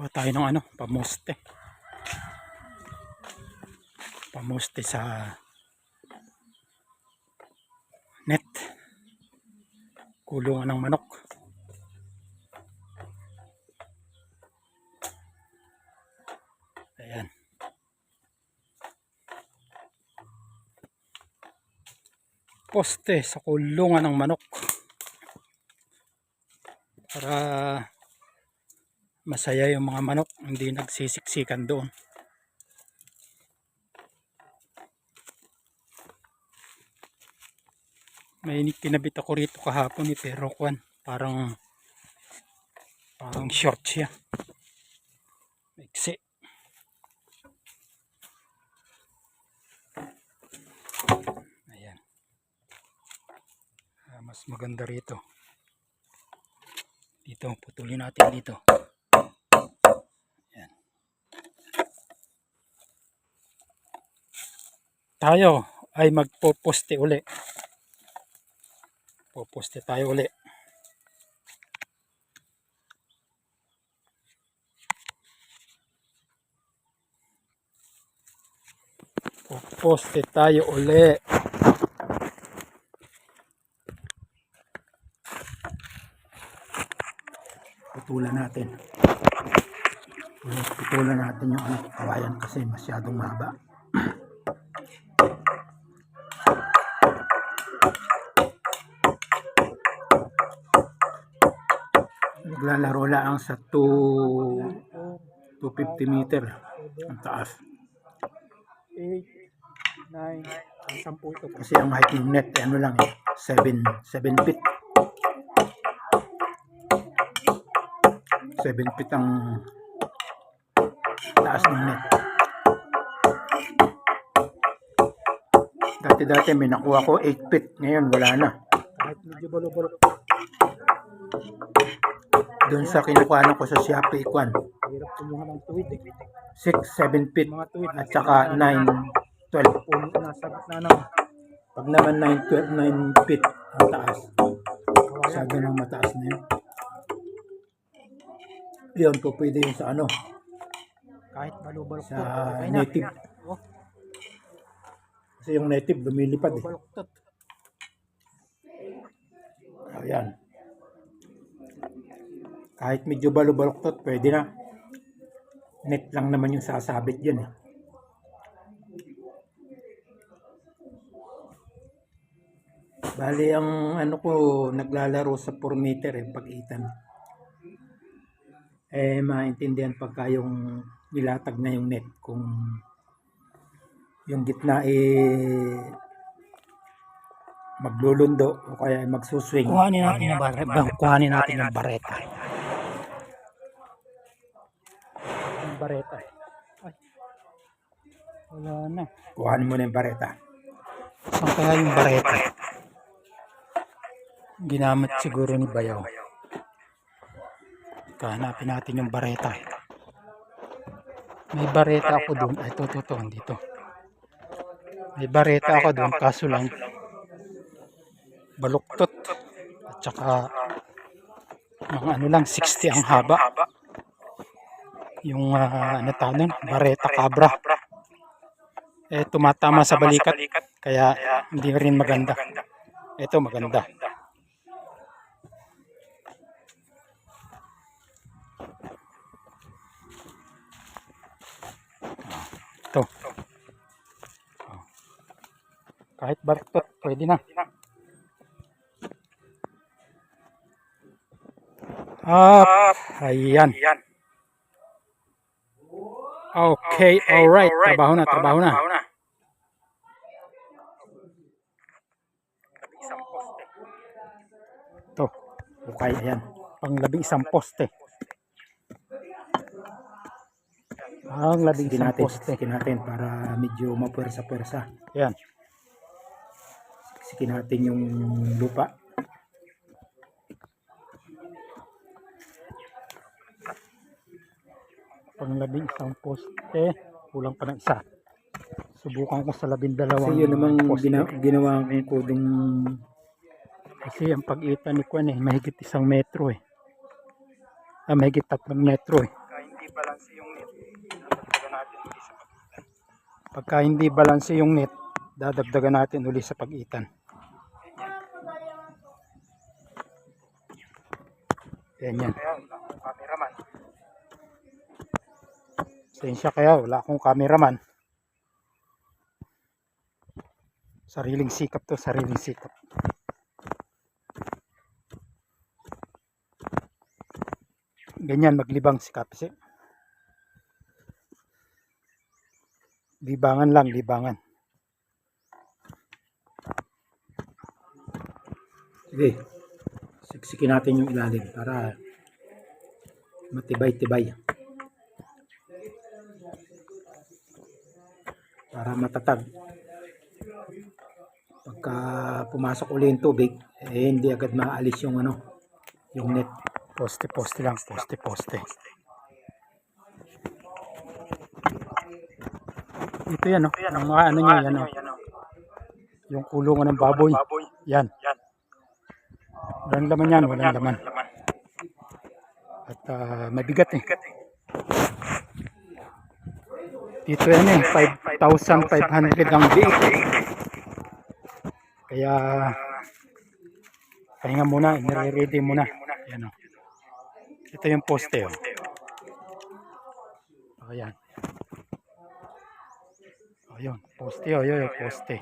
Kuha tayo ng ano, pamoste. Pamoste sa net. Kulungan ng manok. Ayan. Poste sa kulungan ng manok. Para masaya yung mga manok hindi nagsisiksikan doon. May kinabit ako rito kahapon ni pero kwan parang parang short siya. Maiksi. Ayan. Ah, mas maganda rito. Dito putulin natin dito tayo ay magpoposte uli. Poposte tayo uli. Poposte tayo uli. Putulan natin. Putulan natin yung ano, kawayan kasi masyadong mahaba naglalaro lang sa 2 250 meter. Ang taas. 8, 9, ang 10 ito. kasi ang height ng net eh, ano lang eh 7 7 feet. 7 feet ang taas ng net. Dati dati may nakuha ko 8 feet. Ngayon wala na. Kahit medyo balo-balo. Doon sa kinukuha ko sa Shopee kwan Hirap kumuha ng tuwid eh. 6 7 feet Mga tuwid. at saka 9 12 Puno na sa gitna ng pag naman 9 12 9 feet ang taas. Masyado nang mataas na yun. Yun po pwede yun sa ano, Kahit balo-balo sa native. Oh, Kasi yung native lumilipad eh. Ayan. Kahit medyo balubaloktot, pwede na. Net lang naman yung sasabit dyan eh. Bali, ang ano ko, naglalaro sa 4 meter eh, pag-itan. Eh, maintindihan pagka yung nilatag na yung net. Kung yung gitna eh maglulundo o kaya magsuswing. Kuhanin natin yung bareta. Kuhanin natin yung bareta. Yung bareta eh. Ay. Wala na. Kuhanin mo na yung bareta. Saan kaya yung bareta? Ginamit siguro ni Bayaw. Kahanapin natin yung bareta. May bareta ako doon. Ay, ito, ito, ito, dito. May bareta ako doon, kaso lang baluktot. At saka mga ano lang, 60 ang haba. Yung uh, ano tawag nun, bareta cabra. Eh, tumatama sa balikat. Kaya hindi rin maganda. Ito maganda. Ito. Kahit baluktot, pwede na. Ah, ayan. Okay, alright. Trabaho na, trabaho na. Ito. Okay, ayan. Pang labing isang poste. Ang labing isang natin, poste. Sikin natin para medyo mapwersa-pwersa. Ayan. Sikin natin yung lupa. pang labing isang poste kulang pa ng isa. Subukan ko sa labing dalawang kasi yun namang gina ginawa ko yung kuding kasi ang pag-ita ni Kwan eh mahigit isang metro eh. Ah mahigit tatlong metro eh. Pagka hindi balanse yung net dadagdagan natin uli sa pag-itan. Yan. Yan cameraman. Sensya kaya wala akong cameraman. Sariling sikap to, sariling sikap. Ganyan maglibang si Kapse. Libangan lang, libangan. Sige. Siksikin natin yung ilalim para matibay-tibay. Para matatag. Pagka pumasok uli yung tubig, eh hindi agad maalis yung ano, yung net. Poste-poste lang, poste-poste. Ito yan, no? Ang mga ano niya, yan, no? Yung kulungan ng baboy. Yan. Walang laman yan, walang laman. At ah, mabigat eh. Dito yan eh, 5,500 ang biik. Kaya, pahinga muna, nire-ready muna. Yan o. Ito yung poste oh. O yan. O yun, poste o, yun poste.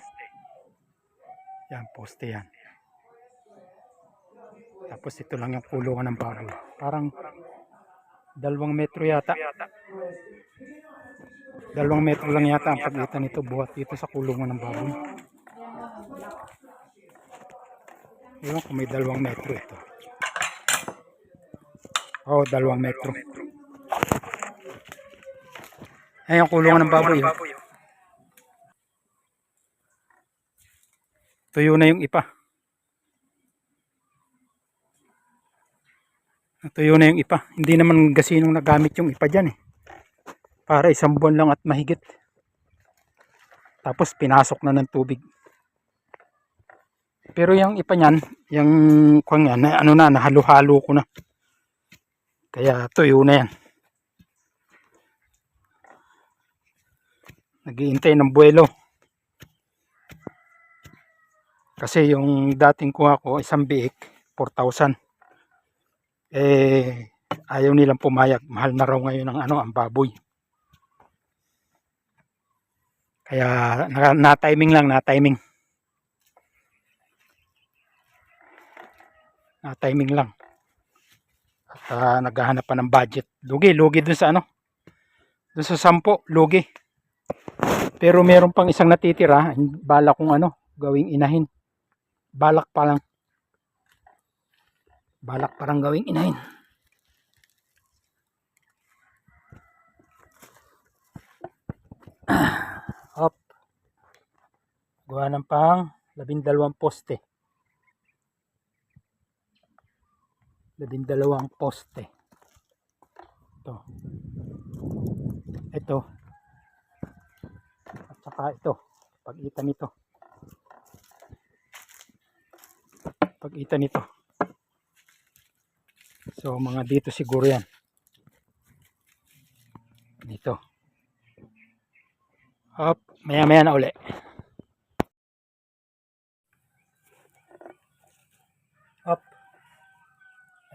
Yan, poste yan. Tapos ito lang yung kulungan ng baboy. Parang dalawang metro yata. Dalawang metro lang yata ang pagitan nito buhat dito sa kulungan ng baboy. Ewan kung may dalawang metro ito. Oo, dalawang metro. Ayan yung kulungan ng baboy. oh. Tuyo na yung ipa. Tuyo na yung ipa. Hindi naman gasinong nagamit yung ipa dyan eh. Para isang buwan lang at mahigit. Tapos pinasok na ng tubig. Pero yung ipa niyan, yung kwan yan, ano na, nahalo-halo ko na. Kaya tuyo na yan. Naghihintay ng buwelo. Kasi yung dating kuha ko, isang biik, 4,000. Eh, ayaw nilang pumayag. Mahal na raw ngayon ang ano, ang baboy. Kaya na, na-timing lang, na-timing. Na-timing lang. At ah, naghahanap pa ng budget. Lugi, lugi dun sa ano. Dun sa sampo, lugi. Pero meron pang isang natitira. Bala kong ano, gawing inahin. Balak pa lang. Balak parang gawing inahin. Gawa ng pang labindalawang poste. Labindalawang poste. Ito. Ito. At saka ito. Pag-ita nito. Pag-ita nito. So mga dito siguro yan. Dito. Hop, maya maya na uli. Hop.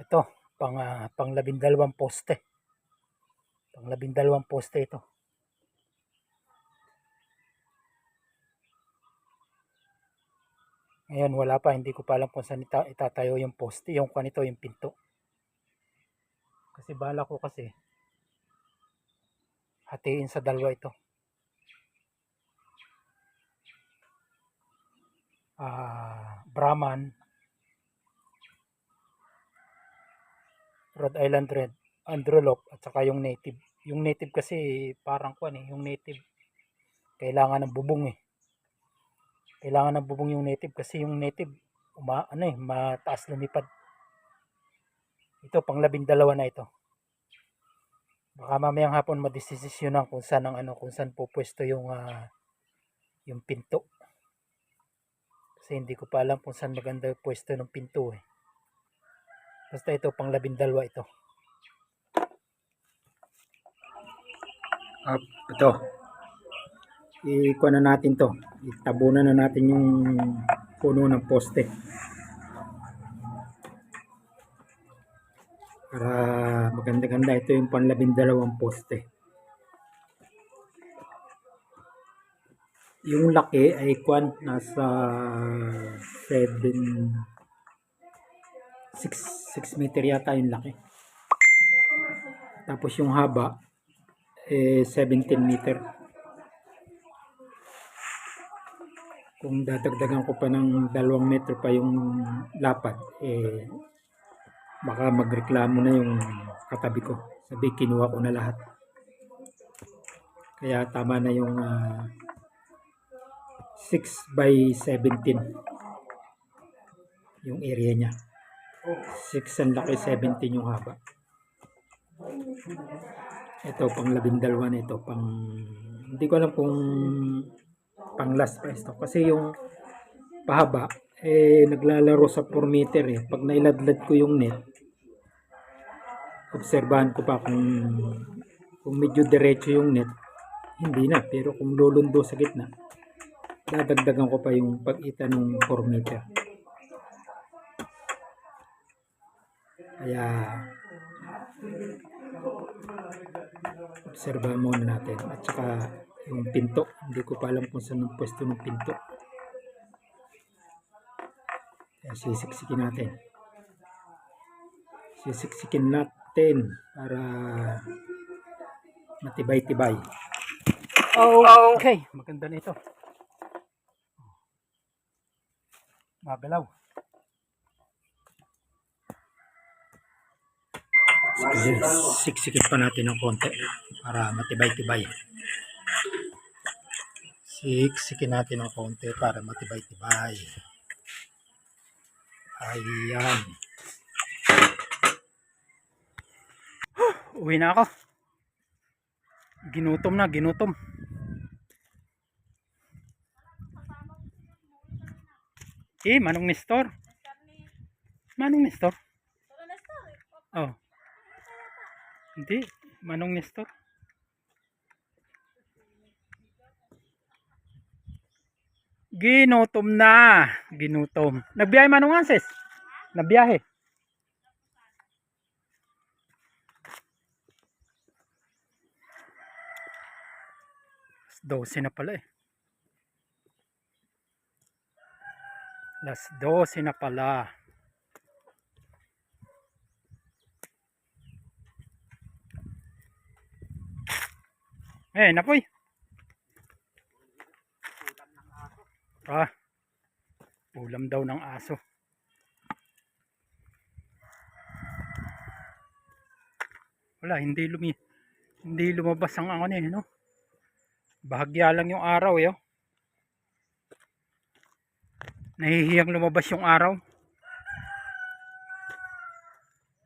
Ito, pang ah, pang labindalawang poste. Pang labindalawang poste ito. Ngayon wala pa, hindi ko pa alam kung saan ita- itatayo yung poste, yung kanito, yung pinto. Kasi bala ko kasi hatiin sa dalawa ito. Ah, Brahman, Rhode Island Red, Androlop at saka yung native. Yung native kasi parang kuan eh, yung native kailangan ng bubong eh. Kailangan ng bubong yung native kasi yung native uma, ano eh, mataas lumipad. Ito pang labindalawa na ito. Baka mamayang hapon madesisyonan kung saan ang ano, kung saan po pwesto yung ah, yung pinto. Kasi hindi ko pa alam kung saan maganda pwesto ng pinto eh. Basta ito pang labindalwa ito. Up, ito. ikuha na natin to. Itabunan na natin yung puno ng poste. Para maganda-ganda. Ito yung panlabindalawang poste. Yung laki ay kwan nasa 7 6 6 meter yata yung laki. Tapos yung haba eh 17 meter. Kung dadagdagan ko pa ng 2 metro pa yung lapad eh baka magreklamo na yung katabi ko. Sabi kinuha ko na lahat. Kaya tama na yung ah, 6 by 17 yung area niya. 6 ang laki, 17 yung haba. Ito, pang labindalwa na ito. Pang, hindi ko alam kung pang last price to. Kasi yung pahaba, eh, naglalaro sa 4 meter eh. Pag nailadlad ko yung net, obserbahan ko pa kung kung medyo diretso yung net, hindi na. Pero kung lulundo sa gitna, dadagdagan ko pa yung pag-ita ng 4 meter. Kaya, obserbahan muna natin. At saka, yung pinto. Hindi ko pa alam kung saan ang pwesto ng pinto. Kaya sisiksikin natin. Sisiksikin natin para matibay-tibay. Okay, maganda na ito. Magalaw. Siksikin pa natin ng konti para matibay-tibay. Siksikin natin ng konti para matibay-tibay. Ayan. Uwi na ako. Ginutom na, ginutom. Eh, Manong Nestor. Manong Nestor? Oh. Hindi, Manong Nestor. Ginutom na. Ginutom. Nagbiyahe Manong Anses? Nagbiyahe. Alas 12 na pala eh. Alas 12 na pala. Eh, napoy. Ah. Ulam daw ng aso. Wala, hindi lumi hindi lumabas ang ano eh, no? Bahagya lang yung araw, yo. Nahihiyang lumabas yung araw.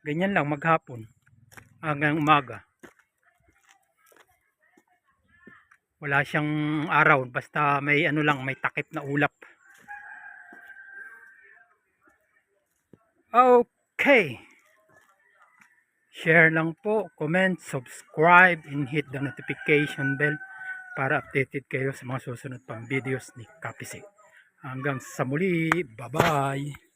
Ganyan lang maghapon hanggang umaga. Wala siyang araw basta may ano lang, may takip na ulap. Okay. Share lang po, comment, subscribe, and hit the notification bell para updated kayo sa mga susunod pang videos ni Kapisi. Hanggang sa muli, bye-bye!